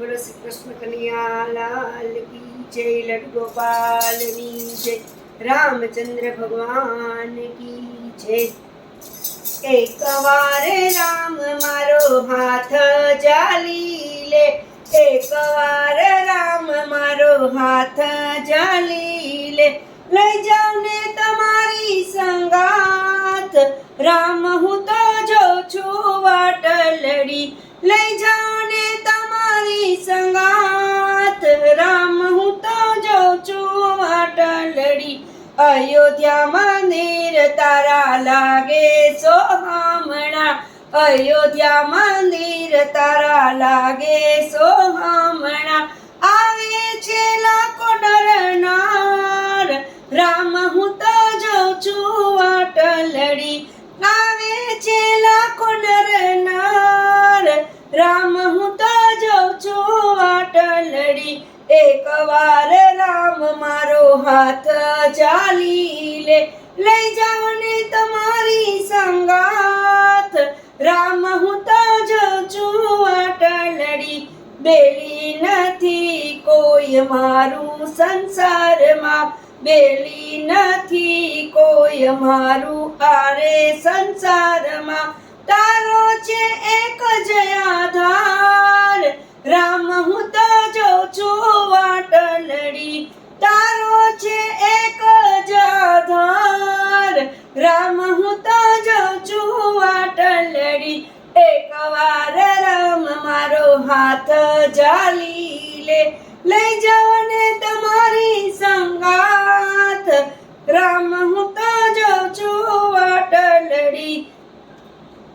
બોલો શ્રી કૃષ્ણ કનૈયા લાલ કી જય લડ ગોપાલની જય રામચંદ્ર ભગવાન, કી જય. એક વાર રામ મારો હાથ જાલી લે. એક વાર રામ મારો હાથ જાલી લે. લઈ જાવ ને તમારી સંગાત. રામ, હું તો જો છું વાટલડી લઈ અયોધ્યા મંદિર તારા લાગે સોહામણા અયોધ્યા મંદિર તારા લાગે સોહામણા આવે છે લાખો ડરનાર. રામ, હું તો જોઉં છું વાટલડી. આવે છે લાખો ડરનાર. રામ, હું તો જોઉં છું વાટલડી. એક વાર રામ મારો હાથ ચાલી લે. લઈ જાવ ને તમારી સંગાત રામ, હું તો જઉં છું અટલડી બેલી નથી કોઈ મારું સંસારમાં. બેલી નથી કોઈ મારું આરે સંસારમાં. તારો છે એક જ આધાર. રામ, હું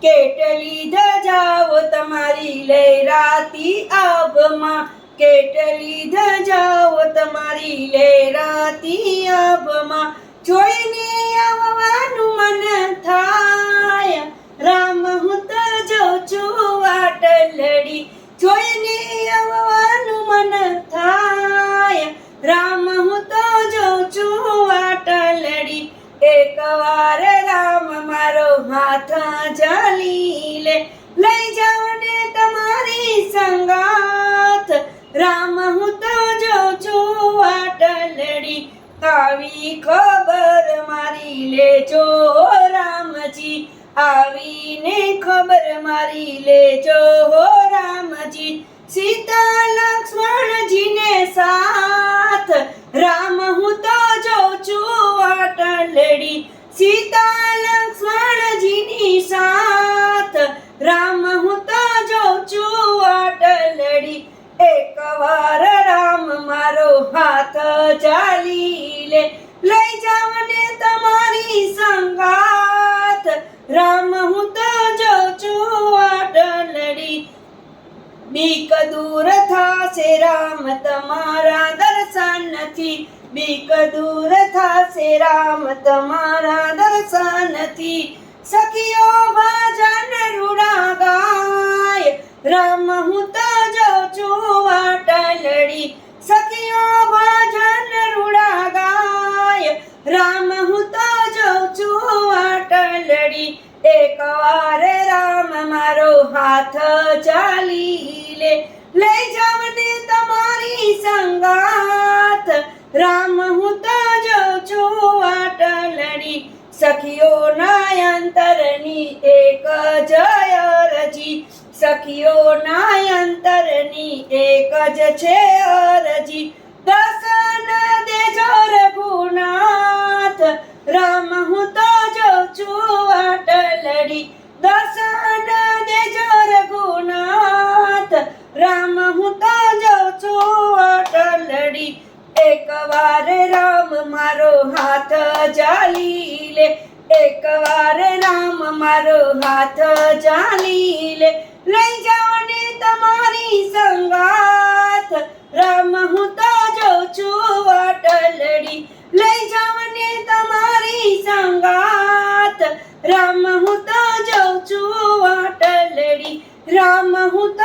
કેટલી ધજાઓ તમારી લહેરાતી આભમાં? કેટલી ધજાઓ તમારી લહેરાતી આભમાં? જોઈને આવવાનું રામ, હું તો જોઉં છું વાટલડી આવી ખબર મારી લેજો રામજી. આવીને ખબર મારી લેજો રામજી. સીતા લક્ષ્મણજીને સાથ. રામ, હું તો જોઉં છું વાટલડી સીતા લક્ષ્મણજીની સાથ. રામ, હું વાર રામ, મારો હાથ ચાલી લે. લઈ જાવ ને તમારી સંગાત. રામ, હું તો જો છું વાટલડી બીક દૂર થાશે રામ, તમારા દર્શનથી બીક દૂર થાશે રામ, તમારા વાટલડી એક વાર રામ મારો હાથ ચાલી લે. લઈ જાવ ને તમારી સંગાત. રામ હું તો જોઉં છું વાટલડી સખીઓ નાયંતરની એક જય રજી સખીઓ નાયંતરની એક જ છે અરજી. દસન દેજો રઘુનાથ. રામ હું રામ, હું તો જાઉં છું વાટલડી એક વાર રામ મારો હાથ જાલી લે. એક વાર રામ મારો હાથ જાલી લે. લઈ જાઓ ને તમારી સંગાત રામ, હું તો જાઉં છું વાટલડી લઈ જાઓ ને તમારી સંગાત રામ, હું તો જાઉં છું વાટલડી રામ, હું તો